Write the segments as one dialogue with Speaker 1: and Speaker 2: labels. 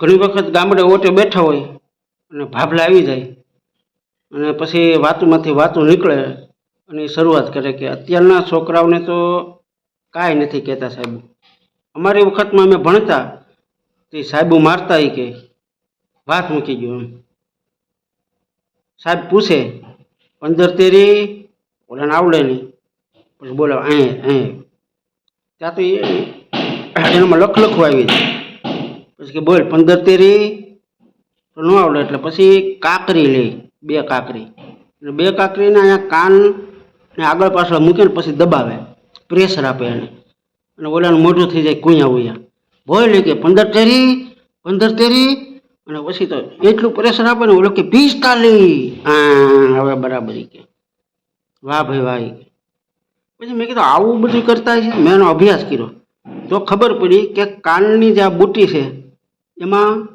Speaker 1: ઘણી વખત ગામડે ઓટે બેઠા હોય અને ભાભલા આવી જાય અને પછી વાતોમાંથી વાતો નીકળે અને શરૂઆત કરે કે અત્યારના છોકરાઓને તો કાંઈ નથી કહેતા સાહેબ. અમારી વખતમાં અમે ભણતા તે સાહેબો મારતા એ કે વાત મૂકી ગયો એમ. સાહેબ પૂછે, પંદર તેરી? ઓલાને આવડે નહીં. પછી બોલો અહીં અહીં. ત્યાં તો એનામાં લખ લખવું આવી જાય. પછી કે બોલ, પંદર તેરી. તો ન આવડે એટલે પછી કાકરી લે, બે કાકરી. અને બે કાકરીને અહીંયા કાન ને આગળ પાછળ મૂકીને પછી દબાવે. પ્રેશર આપે એને. અને ઓલાનું મોઢું થઈ જાય કુંયા ઉયા. બોલ કે પંદર તેરી પંદર તેરી. અને પછી તો એટલું પ્રેશર આપે ને ઓલો કે પિસ્તાલી હા હવે બરાબર કે. વાહ ભાઈ, વાહ પછી મેં કીધું આવું બધું કરતા છે મેં એનો અભ્યાસ કર્યો. તો ખબર પડી કે કાનની જે આ બુટી છે એમાં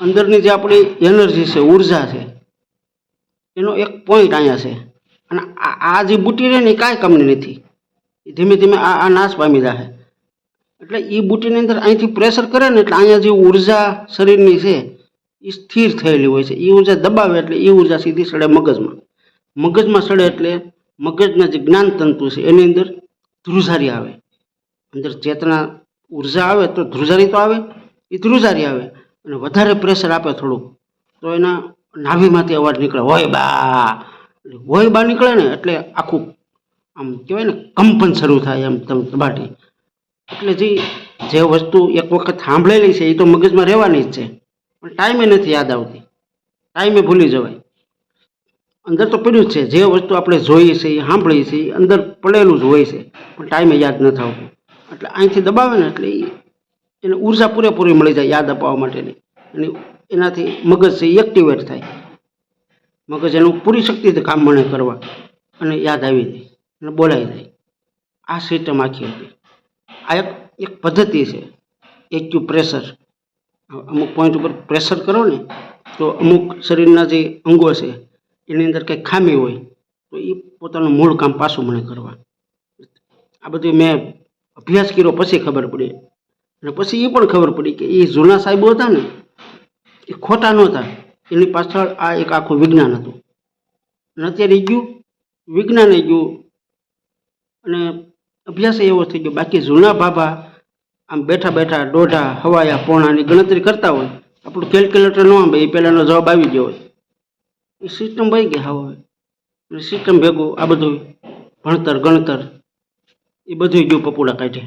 Speaker 1: અંદરની જે આપણી એનર્જી છે, ઊર્જા છે, એનો એક પોઈન્ટ અહીંયા છે. અને આ જે બુટી રહે ને એ કાંઈ કમની નથી. ધીમે ધીમે આ આ નાશ પામી જાય એટલે એ બુટીની અંદર અહીંથી પ્રેશર કરે ને એટલે અહીંયા જે ઊર્જા શરીરની છે એ સ્થિર થયેલી હોય છે. એ ઊર્જા દબાવે એટલે એ ઊર્જા સીધી સડે મગજમાં. મગજમાં સડે એટલે મગજના જે જ્ઞાન તંતુ છે, એની અંદર ધ્રુજારી આવે. અંદર ચેતના ઊર્જા આવે તો ધ્રુજારી તો આવે એ ધ્રુજારી આવે અને વધારે પ્રેશર આપે થોડુંક. તો એના નાભીમાંથી અવાજ નીકળે, હોય બા. હોય બા નીકળે ને એટલે આખું, આમ કહેવાય ને, કંપન શરૂ થાય એમ તમ, તબાટી. એટલે જે જે વસ્તુ એક વખત સાંભળેલી છે એ તો મગજમાં રહેવાની જ છે. પણ ટાઈમે નથી યાદ આવતી. ટાઈમે ભૂલી જવાય. અંદર તો પડ્યું જ છે, જે વસ્તુ આપણે જોઈએ છે એ સાંભળીએ છીએ અંદર પડેલું જ હોય છે, પણ ટાઈમે યાદ નથી આવતું. એટલે અહીંથી દબાવે ને એટલે એ એને ઊર્જા પૂરેપૂરી મળી જાય યાદ અપાવવા માટેની. અને એનાથી મગજ છે એક્ટિવેટ થાય. મગજ એનું પૂરી શક્તિથી કામ મને કરવા અને યાદ આવી જાય અને બોલાઈ જાય. આ સિસ્ટમ આખી હતી. આ એક એક પદ્ધતિ છે. એક્યુ પ્રેશર અમુક પોઈન્ટ ઉપર પ્રેશર કરો ને, તો અમુક શરીરના જે અંગો છે, એની અંદર કંઈક ખામી હોય, તો એ પોતાનું મૂળ કામ પાછું મને કરવા. આ બધું મેં અભ્યાસ કર્યો પછી ખબર પડી. અને પછી એ પણ ખબર પડી કે એ જૂના સાહેબો હતા ને, એ ખોટા નહોતા એની પાછળ આ એક આખું વિજ્ઞાન હતું. અને અત્યારે ગયું, વિજ્ઞાન એ ગયું. અને અભ્યાસ એવો થઈ ગયો. બાકી જૂના બાબા આમ બેઠા બેઠા દોઢા, હવાયા, પોણાની ગણતરી કરતા હોય, આપણું કેલ્ક્યુલેટર ન આવે એ પહેલાંનો જવાબ આવી ગયો હોય. એ સિસ્ટમ વહી ગયા હવે. સિસ્ટમ ભેગું આ બધું ભણતર, ગણતર એ બધું ગયું પપુડા કાઢે